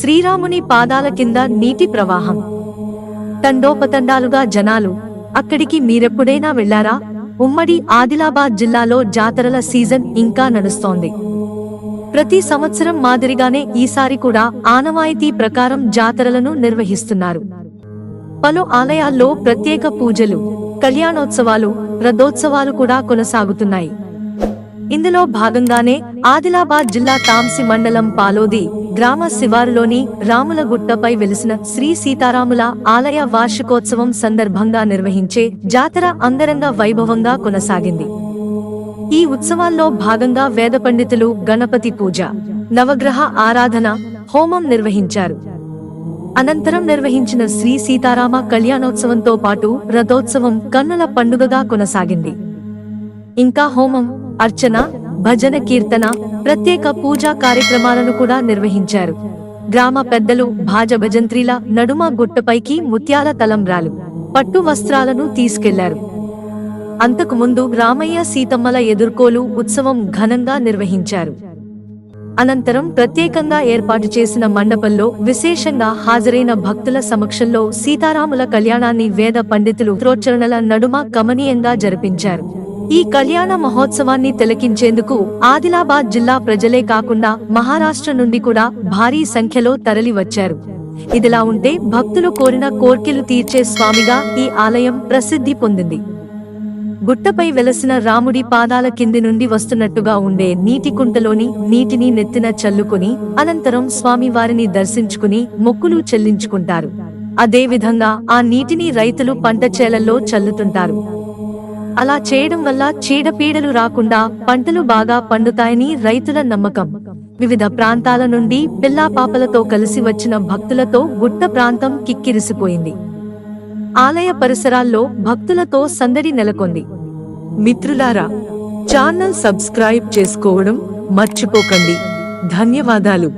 శ్రీరాముని పాదాల కింద నీటి ప్రవాహం. తండోపతండాలుగా జనాలు అక్కడికి మీరెప్పుడైనా వెళ్ళారా ఉమ్మడి ఆదిలాబాద్ జిల్లాలో జాతరల సీజన్ ఇంకా నడుస్తోంది. ప్రతి సంవత్సరం మాదిరిగానే ఈసారి కూడా ఆనవాయితీ ప్రకారం జాతరలను నిర్వహిస్తున్నారు. పలు ఆలయాల్లో ప్రత్యేక పూజలు కళ్యాణోత్సవాలు రథోత్సవాలు కూడా కొనసాగుతున్నాయి. ఇందులో భాగంగానే ఆదిలాబాద్ జిల్లా తాంసి మండలం పాలోది గ్రామ శివారులోని రాములగుట్టపై వెలిసిన శ్రీ సీతారాముల ఆలయ వార్షికోత్సవం సందర్భంగా నిర్వహించే జాతర అందరంగ వైభవంగా కొనసాగింది. ఈ ఉత్సవాల్లో భాగంగా వేద పండితులు గణపతి పూజ నవగ్రహ ఆరాధన హోమం నిర్వహించారు. అనంతరం నిర్వహించిన శ్రీ సీతారామ కళ్యాణోత్సవంతో పాటు రథోత్సవం కన్నుల పండుగగా కొనసాగింది. ఇంకా హోమం అర్చన భజన కీర్తన ప్రత్యేక పూజా కార్యక్రమాలను కూడా నిర్వహించారు. గ్రామ పెద్దలు భాజ భజంత్రీల నడుమ గుట్టపైకి ముత్యాల తలంబ్రాలు పట్టు వస్త్రాలను తీసుకెళ్ళారు. అంతకు ముందు రామయ్య సీతమ్మల ఎదుర్కోలు ఉత్సవం ఘనంగా నిర్వహించారు. అనంతరం ప్రత్యేకంగా ఏర్పాటు చేసిన మండపంలో విశేషంగా హాజరైన భక్తుల సమక్షంలో సీతారాముల కళ్యాణాన్ని వేద పండితులు త్రోచ్చరణల నడుమ కమనీయంగా జరిపించారు. ఈ కళ్యాణ మహోత్సవాన్ని తిలకించేందుకు ఆదిలాబాద్ జిల్లా ప్రజలే కాకుండా మహారాష్ట్ర నుండి కూడా భారీ సంఖ్యలో తరలి వచ్చారు ఇదిలా ఉంటే భక్తులు కోరిన కోర్కెలు తీర్చే స్వామిగా ఈ ఆలయం ప్రసిద్ధి పొందింది. గుట్టపై వెలసిన రాముడి పాదాల కింది నుండి వస్తున్నట్టుగా ఉండే నీటి కుంటలోని నీటిని నెత్తిన చల్లుకుని అనంతరం స్వామివారిని దర్శించుకుని మొక్కులు చెల్లించుకుంటారు. అదేవిధంగా ఆ నీటిని రైతులు పంట చేలల్లో చల్లుతుంటారు. అలా చేయడం వల్ల చీడపీడలు రాకుండా పంటలు బాగా పండుతాయని రైతుల నమ్మకం. వివిధ ప్రాంతాల నుండి పిల్లాపాపలతో కలిసి వచ్చిన భక్తులతో గుట్ట ప్రాంతం కిక్కిరిసిపోయింది. ఆలయ పరిసరాల్లో భక్తులతో సందడి నెలకొంది. మిత్రులారా ఛానల్ సబ్స్క్రైబ్ చేసుకోవడం మర్చిపోకండి. ధన్యవాదాలు.